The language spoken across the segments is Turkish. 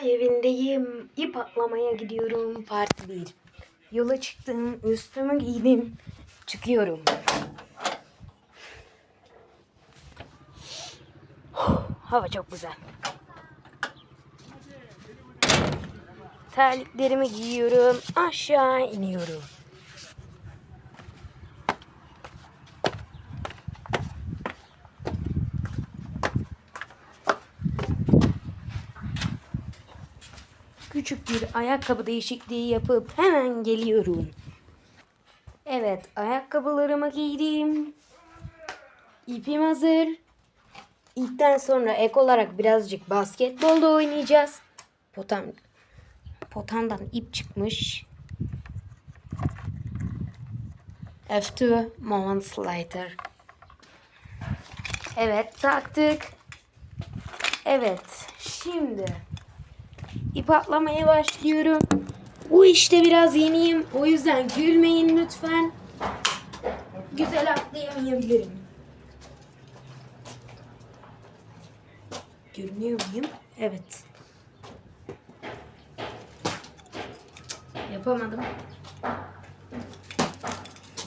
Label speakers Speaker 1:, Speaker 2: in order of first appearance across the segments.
Speaker 1: köy evindeyim. İp atlamaya gidiyorum. Part 1. Yola çıktım. Üstümü giydim. Çıkıyorum. Hava çok güzel. Terliklerimi giyiyorum. Aşağı iniyorum. Küçük bir ayakkabı değişikliği yapıp hemen geliyorum. Evet, ayakkabılarımı giydim. İpim hazır. İpten sonra ek olarak birazcık basketbol da oynayacağız. Potam, potamdan ip çıkmış. A few moments later. Evet, taktık. Evet, şimdi ip atlamaya başlıyorum. Bu işte biraz yeniyim. O yüzden gülmeyin lütfen. Güzel atlayamayabilirim. Görünüyor muyum? Evet. Yapamadım.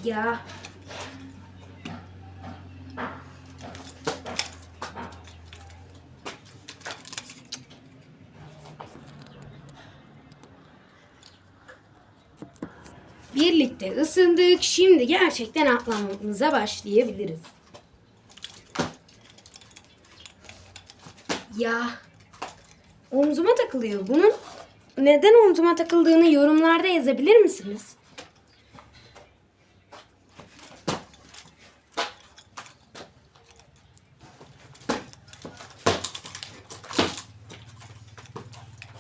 Speaker 1: Ya. Birlikte ısındık. Şimdi gerçekten atlamamıza başlayabiliriz. Ya omzuma takılıyor. Bunun neden omzuma takıldığını yorumlarda yazabilir misiniz?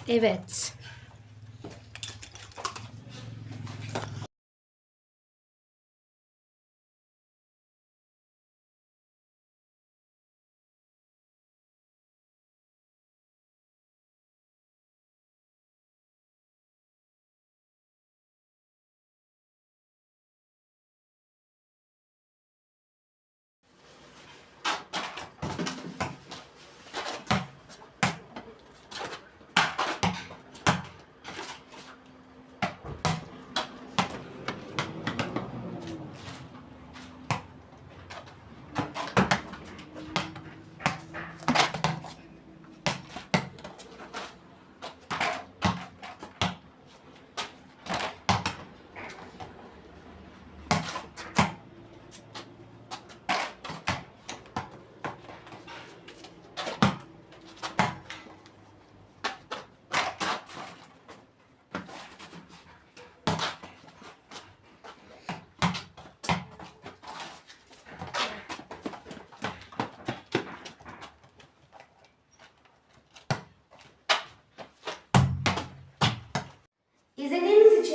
Speaker 1: Evet.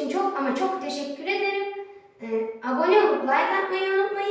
Speaker 1: İçin çok ama çok teşekkür ederim. Ee, abone olup like atmayı unutmayın.